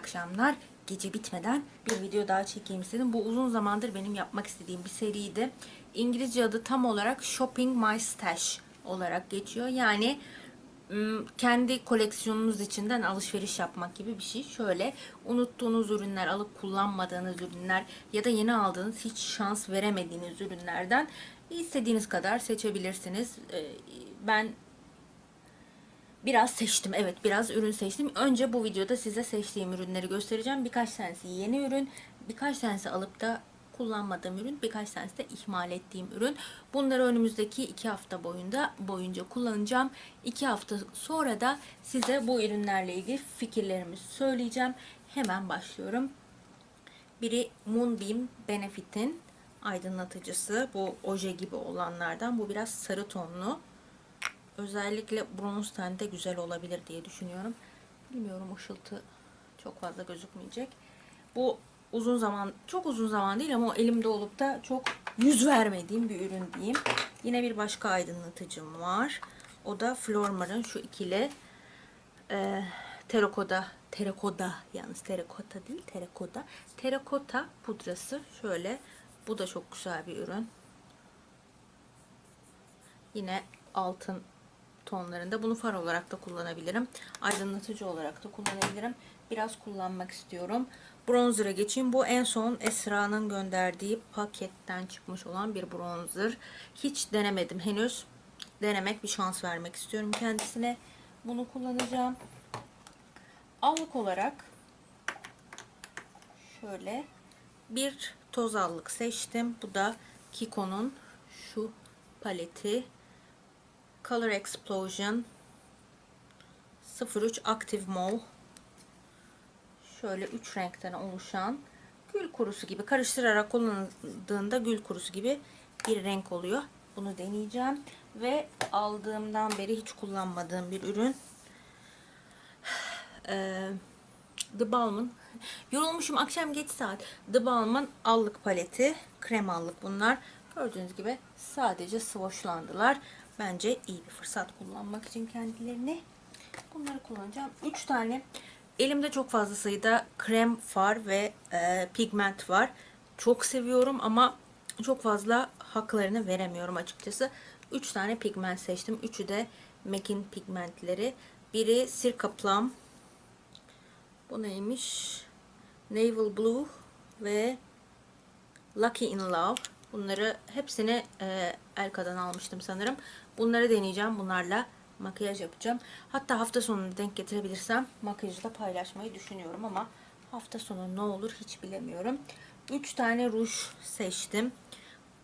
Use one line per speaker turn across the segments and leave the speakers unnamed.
akşamlar. Gece bitmeden bir video daha çekeyim istedim. Bu uzun zamandır benim yapmak istediğim bir seriydi. İngilizce adı tam olarak Shopping My Stash olarak geçiyor. Yani kendi koleksiyonunuz içinden alışveriş yapmak gibi bir şey. Şöyle unuttuğunuz ürünler, alıp kullanmadığınız ürünler ya da yeni aldığınız hiç şans veremediğiniz ürünlerden istediğiniz kadar seçebilirsiniz. Ee, Ben Biraz seçtim. Evet biraz ürün seçtim. Önce bu videoda size seçtiğim ürünleri göstereceğim. Birkaç tanesi yeni ürün. Birkaç tanesi alıp da kullanmadığım ürün. Birkaç tanesi de ihmal ettiğim ürün. Bunları önümüzdeki iki hafta boyunca boyunca kullanacağım. İki hafta sonra da size bu ürünlerle ilgili fikirlerimi söyleyeceğim. Hemen başlıyorum. Biri Moonbeam Benefit'in aydınlatıcısı. Bu oje gibi olanlardan. Bu biraz sarı tonlu. Özellikle bronz tende güzel olabilir diye düşünüyorum. Bilmiyorum ışıltı çok fazla gözükmeyecek. Bu uzun zaman, çok uzun zaman değil ama elimde olup da çok yüz vermediğim bir ürün diyeyim. Yine bir başka aydınlatıcım var. O da Flormar'ın şu ikili e, terakoda, terakoda yalnız terakota değil terakoda. Terakota pudrası şöyle. Bu da çok güzel bir ürün. Yine altın tonlarında. Bunu far olarak da kullanabilirim. Aydınlatıcı olarak da kullanabilirim. Biraz kullanmak istiyorum. Bronzer'a geçeyim. Bu en son Esra'nın gönderdiği paketten çıkmış olan bir bronzer. Hiç denemedim henüz. Denemek bir şans vermek istiyorum kendisine. Bunu kullanacağım. Allık olarak şöyle bir toz allık seçtim. Bu da Kiko'nun şu paleti. Color Explosion 03 Active Mauve şöyle 3 renkten oluşan gül kurusu gibi karıştırarak kullanıldığında gül kurusu gibi bir renk oluyor. Bunu deneyeceğim ve aldığımdan beri hiç kullanmadığım bir ürün. Ee, The Balm'ın yorulmuşum akşam geç saat. The Balm'ın allık paleti krem allık bunlar. Gördüğünüz gibi sadece swatchlandılar. Bence iyi bir fırsat kullanmak için kendilerini. Bunları kullanacağım. 3 tane elimde çok fazla sayıda krem far ve e, pigment var. Çok seviyorum ama çok fazla haklarını veremiyorum açıkçası. 3 tane pigment seçtim. Üçü de MAC'in pigmentleri. Biri Circa Plum. Bu neymiş? Naval Blue ve Lucky in Love. Bunları hepsini e, Elka'dan almıştım sanırım. Bunları deneyeceğim. Bunlarla makyaj yapacağım. Hatta hafta sonunu denk getirebilirsem makyajı da paylaşmayı düşünüyorum ama hafta sonu ne olur hiç bilemiyorum. 3 tane ruj seçtim.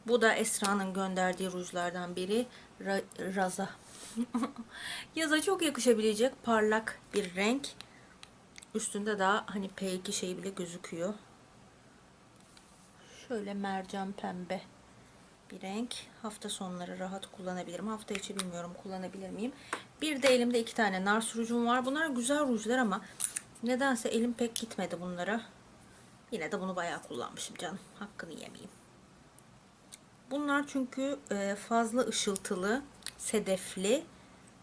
Bu da Esra'nın gönderdiği rujlardan biri. Ra Raza. Yaza çok yakışabilecek parlak bir renk. Üstünde daha hani P2 şeyi bile gözüküyor. Şöyle mercan pembe bir renk. Hafta sonları rahat kullanabilirim. Hafta içi bilmiyorum kullanabilir miyim. Bir de elimde iki tane Nars rujum var. Bunlar güzel rujlar ama nedense elim pek gitmedi bunlara. Yine de bunu bayağı kullanmışım canım. Hakkını yemeyeyim. Bunlar çünkü e, fazla ışıltılı, sedefli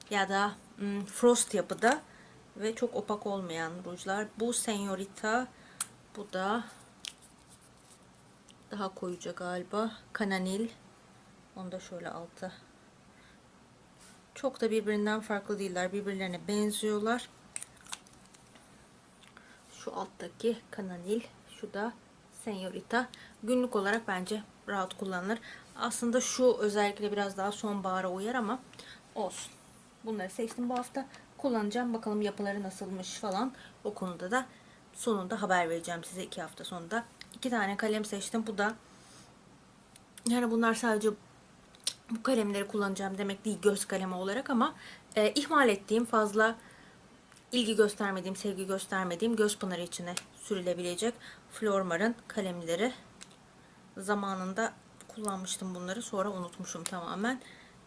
ya da hmm, frost yapıda ve çok opak olmayan rujlar. Bu Senyorita, bu da daha koyuca galiba. Kananil. Onu da şöyle alta. Çok da birbirinden farklı değiller. Birbirlerine benziyorlar. Şu alttaki Kananil. Şu da Senyorita. Günlük olarak bence rahat kullanılır. Aslında şu özellikle biraz daha sonbahara uyar ama olsun. Bunları seçtim bu hafta. Kullanacağım. Bakalım yapıları nasılmış falan. O konuda da sonunda haber vereceğim size iki hafta sonunda. İki tane kalem seçtim. Bu da yani bunlar sadece bu kalemleri kullanacağım demek değil göz kalemi olarak ama e, ihmal ettiğim fazla ilgi göstermediğim, sevgi göstermediğim göz pınarı içine sürülebilecek Flormar'ın kalemleri. Zamanında kullanmıştım bunları. Sonra unutmuşum tamamen.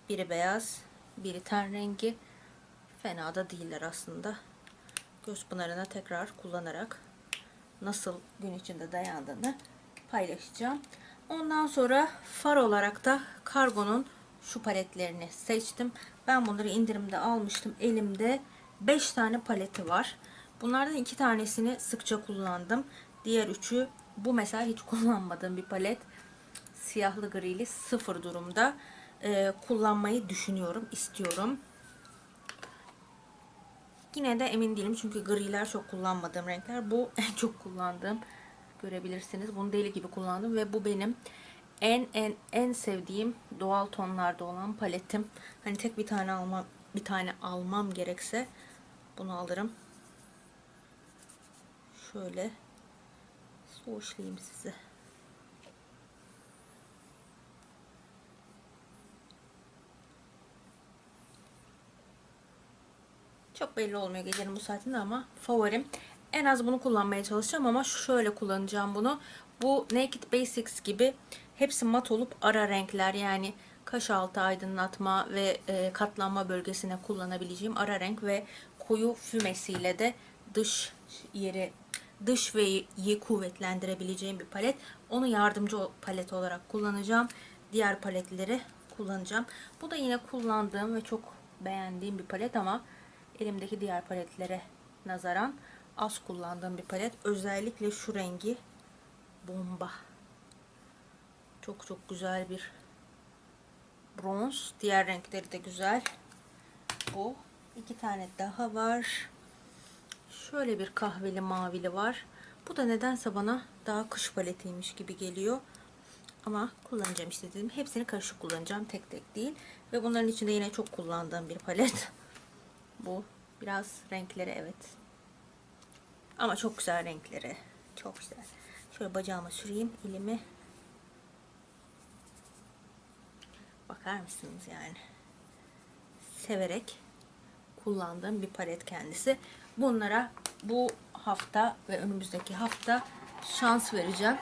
Biri beyaz, biri ten rengi. Fena da değiller aslında. Göz pınarına tekrar kullanarak nasıl gün içinde dayandığını paylaşacağım. Ondan sonra far olarak da Kargo'nun şu paletlerini seçtim. Ben bunları indirimde almıştım. Elimde 5 tane paleti var. Bunlardan iki tanesini sıkça kullandım. Diğer üçü bu mesela hiç kullanmadığım bir palet. Siyahlı grili sıfır durumda. Ee, kullanmayı düşünüyorum, istiyorum. Yine de emin değilim çünkü griler çok kullanmadığım renkler. Bu en çok kullandığım görebilirsiniz. Bunu deli gibi kullandım ve bu benim en en en sevdiğim doğal tonlarda olan paletim. Hani tek bir tane almam bir tane almam gerekse bunu alırım. Şöyle swatchlayayım size. Çok belli olmuyor gecenin bu saatinde ama favorim. En az bunu kullanmaya çalışacağım ama şöyle kullanacağım bunu. Bu Naked Basics gibi hepsi mat olup ara renkler yani kaş altı aydınlatma ve e, katlanma bölgesine kullanabileceğim ara renk ve koyu fümesiyle de dış yeri dış ve iyi kuvvetlendirebileceğim bir palet. Onu yardımcı palet olarak kullanacağım. Diğer paletleri kullanacağım. Bu da yine kullandığım ve çok beğendiğim bir palet ama elimdeki diğer paletlere nazaran az kullandığım bir palet. Özellikle şu rengi bomba. Çok çok güzel bir bronz. Diğer renkleri de güzel. Bu. iki tane daha var. Şöyle bir kahveli mavili var. Bu da nedense bana daha kış paletiymiş gibi geliyor. Ama kullanacağım işte dedim. Hepsini karışık kullanacağım. Tek tek değil. Ve bunların içinde yine çok kullandığım bir palet. Bu. Biraz renkleri evet. Ama çok güzel renkleri. Çok güzel. Şöyle bacağıma süreyim elimi. Bakar mısınız yani? Severek kullandığım bir palet kendisi. Bunlara bu hafta ve önümüzdeki hafta şans vereceğim.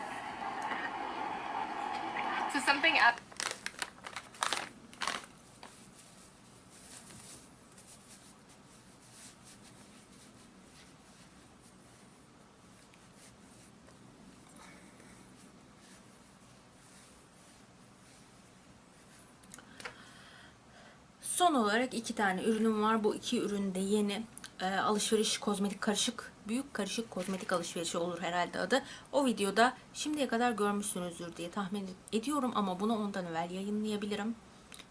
So something up.
Son olarak iki tane ürünüm var. Bu iki ürün de yeni. Ee, alışveriş kozmetik karışık, büyük karışık kozmetik alışverişi olur herhalde adı. O videoda şimdiye kadar görmüşsünüzdür diye tahmin ediyorum ama bunu ondan evvel yayınlayabilirim.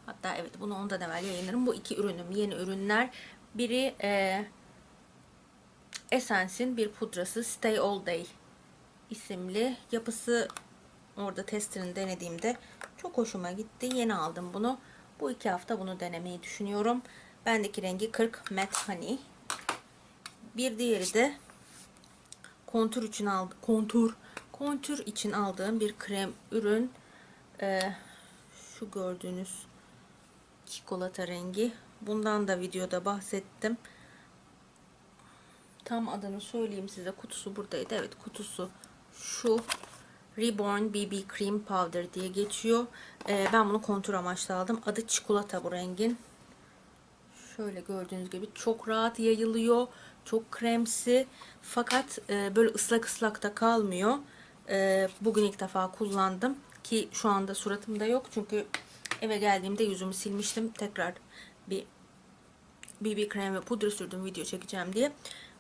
Hatta evet bunu ondan evvel yayınlarım. Bu iki ürünüm yeni ürünler. Biri e, Essence'in bir pudrası Stay All Day isimli. Yapısı orada testini denediğimde çok hoşuma gitti. Yeni aldım bunu. Bu iki hafta bunu denemeyi düşünüyorum. Bendeki rengi 40 Matte Honey. Bir diğeri de kontur için aldım. Kontur. Kontür için aldığım bir krem ürün. Ee, şu gördüğünüz çikolata rengi. Bundan da videoda bahsettim. Tam adını söyleyeyim size. Kutusu buradaydı. Evet kutusu şu. Reborn BB Cream Powder diye geçiyor. Ee, ben bunu kontur amaçlı aldım. Adı çikolata bu rengin. Şöyle gördüğünüz gibi çok rahat yayılıyor. Çok kremsi. Fakat e, böyle ıslak ıslak da kalmıyor. E, bugün ilk defa kullandım. Ki şu anda suratımda yok. Çünkü eve geldiğimde yüzümü silmiştim. Tekrar bir BB krem ve pudra sürdüm video çekeceğim diye.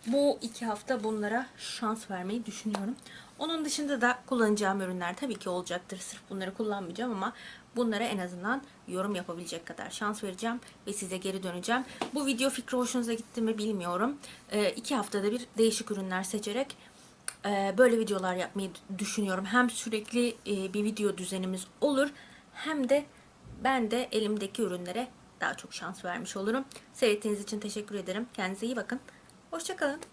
Bu iki hafta bunlara şans vermeyi düşünüyorum. Onun dışında da kullanacağım ürünler tabii ki olacaktır. Sırf bunları kullanmayacağım ama bunlara en azından yorum yapabilecek kadar şans vereceğim ve size geri döneceğim. Bu video fikri hoşunuza gitti mi bilmiyorum. Ee, iki haftada bir değişik ürünler seçerek e, böyle videolar yapmayı düşünüyorum. Hem sürekli e, bir video düzenimiz olur hem de ben de elimdeki ürünlere daha çok şans vermiş olurum. Seyrettiğiniz için teşekkür ederim. Kendinize iyi bakın. Hoşçakalın.